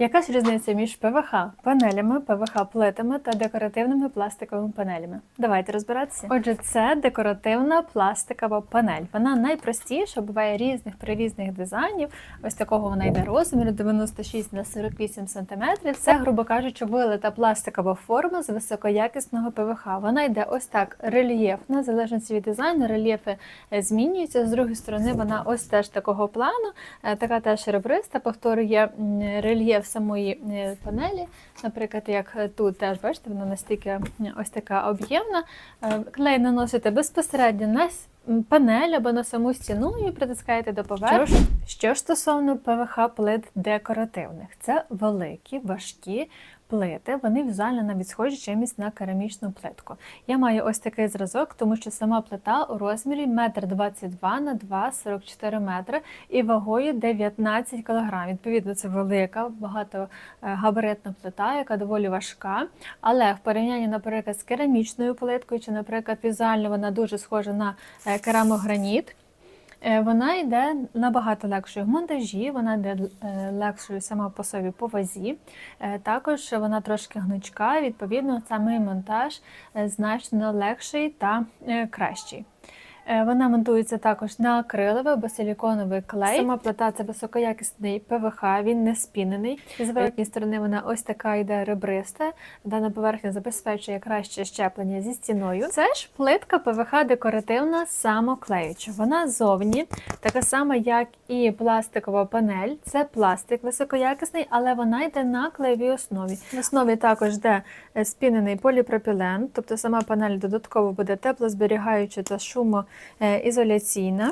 Яка ж різниця між ПВХ панелями, ПВХ плитами та декоративними пластиковими панелями? Давайте розбиратися. Отже, це декоративна пластикова панель. Вона найпростіша, буває різних при різних дизайнів. Ось такого вона йде розміру 96 на 48 см. Це, грубо кажучи, вилита пластикова форма з високоякісного ПВХ. Вона йде ось так рельєфна, в залежності від дизайну, рельєфи е, змінюються. З другої сторони, вона ось теж такого плану, е, така теж ребриста, повторює рельєф самої е, панелі. Наприклад, як е, тут теж бачите, вона настільки ось така об'ємна. Е, Клей наносите безпосередньо на панель або на саму стіну і притискаєте до поверхні. Що ж стосовно ПВХ плит декоративних, це великі, важкі. Плити, вони візуально навіть схожі чимось на керамічну плитку. Я маю ось такий зразок, тому що сама плита у розмірі 1,22 м на 2,44 метри і вагою 19 кг. Відповідно, це велика, багатогабаритна плита, яка доволі важка. Але в порівнянні, наприклад, з керамічною плиткою, чи, наприклад, візуально вона дуже схожа на е, керамограніт. Е, Вона йде набагато легшою в монтажі, вона йде е, легшою сама по собі по вазі. Е, Також вона трошки гнучка, відповідно, самий монтаж значно легший та кращий. Е, Вона монтується також на акриловий або силіконовий клей. Сама плита це високоякісний ПВХ, він не спінений. З зворотньої сторони вона ось така йде ребриста. Дана поверхня забезпечує краще щеплення зі стіною. Це ж плитка ПВХ декоративна самоклеюча. Вона зовні така сама, як і пластикова панель. Це пластик високоякісний, але вона йде на клеєвій основі. В основі також йде е, спінений поліпропілен, тобто сама панель додатково буде теплозберігаюча та шумоізоляційна.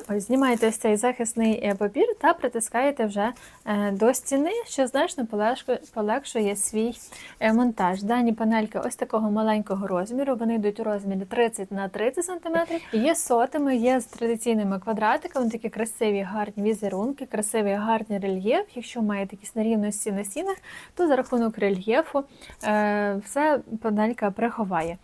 Ось знімаєте ось цей захисний е, папір та притискаєте вже е, до стіни, що значно полегшує- свій е, монтаж. Дані панельки ось такого маленького розміру. Вони йдуть у розмірі 30 на 30 см. Є сотими, є з традиційними квадратиками, такі красиві гарні візерунки, красивий гарний рельєф. Якщо маєте якісь нерівності на стінах, то за рахунок рельєфу е, все панелька приховає.